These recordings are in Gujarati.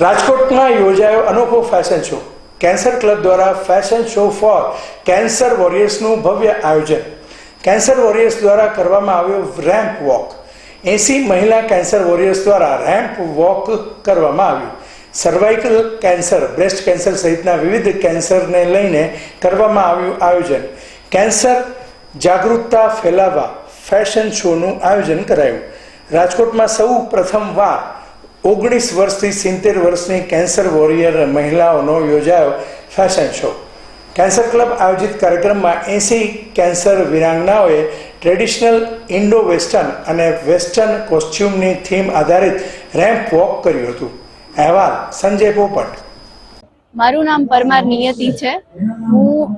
રાજકોટમાં યોજાયો અનોખો ફેશન શો કેન્સર ક્લબ દ્વારા ફેશન શો ફોર કેન્સર વોરિયર્સનું ભવ્ય આયોજન. કેન્સર વોરિયર્સ દ્વારા કરવામાં આવ્યો રેમ્પ વોક એસી મહિલા કેન્સર વોરિયર્સ દ્વારા રેમ્પ વોક કરવામાં આવ્યું. સર્વાઇકલ કેન્સર બ્રેસ્ટ કેન્સર સહિતના વિવિધ કેન્સરને લઈને કરવામાં આવ્યું આયોજન. કેન્સર જાગૃતતા ફેલાવવા ફેશન શોનું આયોજન કરાયું. રાજકોટમાં સૌ પ્રથમવાર ઓગણીસ વર્ષથી સિત્તેર વર્ષની કેન્સર વોરિયર મહિલાઓનો યોજાયો ફેશન શો કેન્સર ક્લબ આયોજિત કાર્યક્રમમાં એંસી કેન્સર વિરાંગનાઓએ ટ્રેડિશનલ ઇન્ડો વેસ્ટર્ન અને વેસ્ટર્ન કોસ્ચ્યુમની થીમ આધારિત રેમ્પ વોક કર્યું હતું. અહેવાલ સંજય પોપટ. મારું નામ પરમાર નિયતિ છે. હું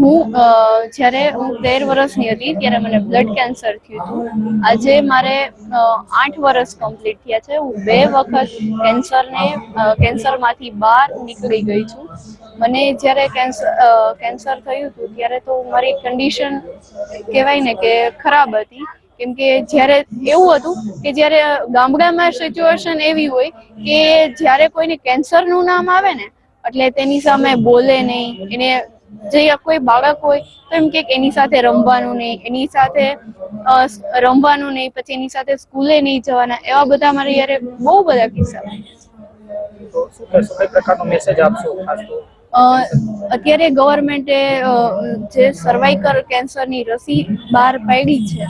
હું જ્યારે હું તેર વર્ષની હતી, ત્યારે મને બ્લડ કેન્સર થયું હતું. આજે મારે આઠ વર્ષ કમ્પ્લીટ થયા છે. હું બે વખત કેન્સરને કેન્સરમાંથી બહાર નીકળી ગઈ છું. મને જ્યારે કેન્સર કેન્સર થયું હતું, ત્યારે તો મારી કન્ડિશન કહેવાય ને કે ખરાબ હતી. કેમ કે જ્યારે, એવું હતું કે જ્યારે ગામડામાં સિચ્યુએશન એવી હોય કે જ્યારે કોઈને કેન્સરનું નામ આવે ને, એટલે તેની સામે બોલે નહીં, એને જે કોઈ બાળક હોય તો એમ કે એની સાથે રમવાનું નહીં એની સાથે રમવાનું નહીં પછી એની સાથે સ્કૂલે નહીં જવાના એવા બધા મારે યારે બહુ બધા કિસ્સા મેસેજ આપશો અત્યારે ગવર્મેન્ટે જે સર્વાઈકલ કેન્સરની રસી બહાર પાડી છે.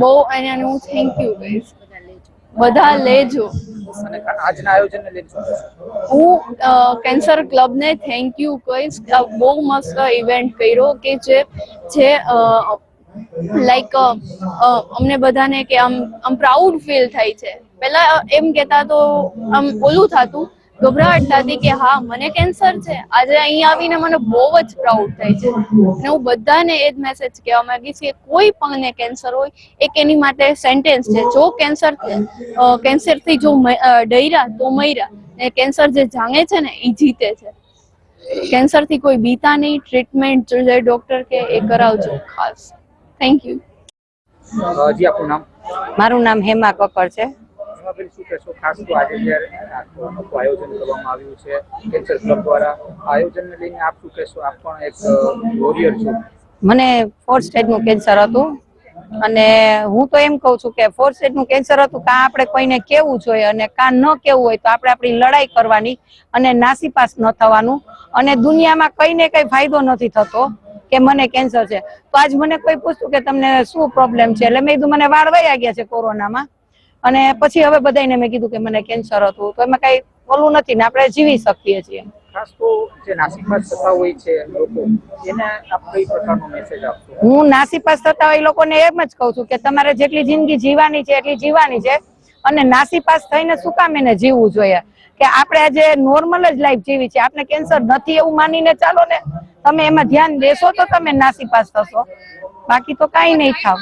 બહુ એનાનું થેન્ક યુ કહીશ. બધા લેજો. અને આજના આયોજનને લઈને હું કેન્સર ક્લબને થેન્ક યુ કહીશ. બહુ મસ્ત ઇવેન્ટ કર્યો કે જે જે લાઈક અમને બધાને કે આમ આમ પ્રાઉડ ફીલ થાય છે. પહેલા એમ કહેતા તો આમ ઓલું થતું ગભરાટ થતી કે હા મને કેન્સર છે. આજે અહીં આવીને મને બહુ જ પ્રાઉડ થાય છે. અને હું બધાને એ જ મેસેજ કહેવા માંગીશ કે કોઈ પણ કેન્સર હોય એક એની માટે સેન્ટેન્સ છે. જો કેન્સર કેન્સરથી જો ડૈરા તો મૈરા ને કેન્સર જે જાણે છે ને એ જીતે છે. કેન્સરથી કોઈ બીતા નહીં. ટ્રીટમેન્ટ જે ડોક્ટર કે એ કરાવજો ખાસ. થેન્ક યુ જી આપનું નામ? મારું નામ હેમા કક્કર છે. હેમાબેન શું કહેશો? ખાસ તો આજે જ્યારે આટલું આયોજન કરવામાં આવ્યું છે કેન્સર ક્લબ દ્વારા, આયોજનને લઈને આપ શું કહેશો? આપ પણ એક વોરિયર છો. મને ફોર્થ સ્ટેજનું કેન્સર હતું. અને હું તો એમ કહું છું કે ફોર્થ સ્ટેજનું કેન્સર હતું કાં આપણે કોઈને કેવું જોઈએ અને કાં ન કેવું હોય તો આપણે આપણી લડાઈ કરવાની અને નાસીપાસ ન થવાનું. અને દુનિયામાં કઈ ને કઈ ફાયદો નથી થતો કે મને કેન્સર છે. તો આજ મને કોઈ પૂછતું કે તમને શું પ્રોબ્લેમ છે? એટલે મેં કીધું, મને વાળ વયા ગયા છે કોરોનામાં. અને પછી હવે બધાને મેં કીધું કે મને કેન્સર હતું તો એમાં કઈ ઓલું નથી ને આપણે જીવી શકીએ છીએ. ખાસ તો જે નાસીપાસ થતા હોય છે લોકો એને આપ કઈ પ્રકારનો મેસેજ આપશો? હું નાસીપાસ થતા હોય લોકોને એમ જ કહું છું કે તમારે જેટલી જિંદગી જીવાની છે એટલી જીવાની છે. અને નાસીપાસ થઈને શું કામ એને જીવવું જોઈએ? કે આપણે આજે નોર્મલ જ લાઈફ જીવી છે આપણે કેન્સર નથી એવું માનીને ચાલો ને તમે એમાં ધ્યાન દેશો તો તમે નાસીપાસ થશો. બાકી તો કાંઈ નહીં થાવ.